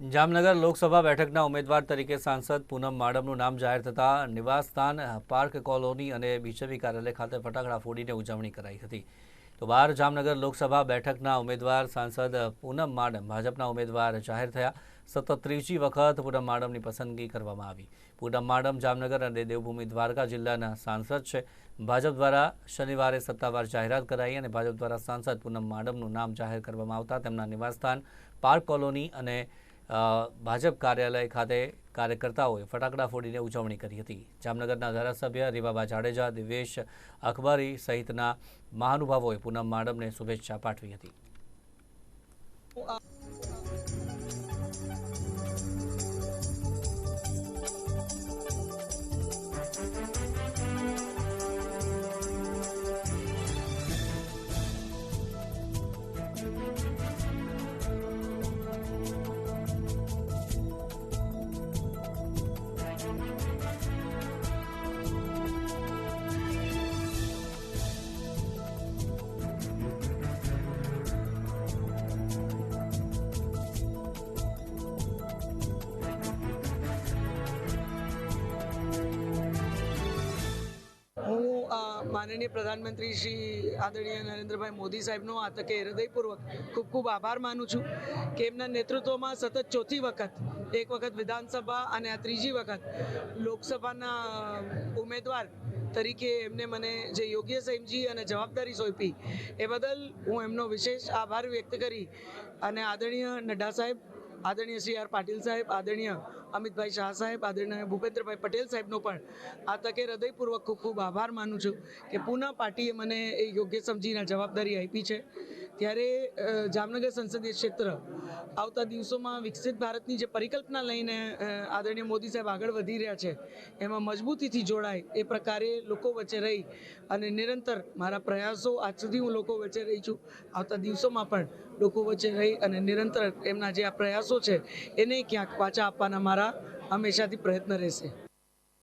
જામનગર લોકસભા બેઠકના ઉમેદવાર તરીકે સાંસદ પૂનમ માડમનું નામ જાહેર થતાં નિવાસસ્થાન પાર્ક કોલોની અને બીજેપી કાર્યાલય ખાતે ફટાકડા ફોડીને ઉજવણી કરાઈ હતી. તો બહાર જામનગર લોકસભા બેઠકના ઉમેદવાર સાંસદ પૂનમ માડમ ભાજપના ઉમેદવાર જાહેર થયા. સતત ત્રીજી વખત પૂનમ માડમની પસંદગી કરવામાં આવી. પૂનમ માડમ જામનગર અને દેવભૂમિ દ્વારકા જિલ્લાના સાંસદ છે. ભાજપ દ્વારા શનિવારે સત્તાવાર જાહેરાત કરાઈ અને ભાજપ દ્વારા સાંસદ પૂનમ માડમનું નામ જાહેર કરવામાં આવતા તેમના નિવાસસ્થાન પાર્ક કોલોની અને ભાજપ કાર્યાલય ખાતે કાર્યકર્તાઓએ ફટાકડા ફોડીને ઉજવણી કરી હતી. જામનગરના ધારાસભ્ય રીવાબા જાડેજા, દિવેશ અખબારી સહિતના મહાનુભાવોએ પૂનમ માડમને શુભેચ્છા પાઠવી હતી. માનનીય પ્રધાનમંત્રી શ્રી આદરણીય નરેન્દ્રભાઈ મોદી સાહેબનો આ તકે હૃદયપૂર્વક ખૂબ ખૂબ આભાર માનું છું કે એમના નેતૃત્વમાં સતત ચોથી વખત, એક વખત વિધાનસભા અને આ ત્રીજી વખત લોકસભાના ઉમેદવાર તરીકે એમને મને જે યોગ્ય સમજી અને જવાબદારી સોંપી એ બદલ હું એમનો વિશેષ આભાર વ્યક્ત કરી અને આદરણીય નડ્ડા સાહેબ આદરણીય શ્રી આર પાટીલ સાહેબ, આદરણીય અમિતભાઈ શાહ સાહેબ, આદરણીય ભૂપેન્દ્રભાઈ પટેલ સાહેબનો પણ આ તકે હૃદયપૂર્વક ખૂબ ખૂબ આભાર માનું છું કે પૂના પાર્ટીએ મને એ યોગ્ય સમજીને જવાબદારી આપી છે. ત્યારે જામનગર સંસદીય ક્ષેત્ર આવતા દિવસોમાં વિકસિત ભારતની જે પરિકલ્પના લઈને આદરણીય મોદી સાહેબ આગળ વધી રહ્યા છે, એમાં મજબૂતીથી જોડાય એ પ્રકારે લોકો વચ્ચે રહી અને નિરંતર મારા પ્રયાસો આજ સુધી હું લોકો વચ્ચે રહી છું. આવતા દિવસોમાં પણ લોકો વચ્ચે રહી અને નિરંતર એમના જે આ પ્રયાસો છે, એને ક્યાંક પાછા આપવાના મારા હંમેશાથી પ્રયત્ન રહેશે.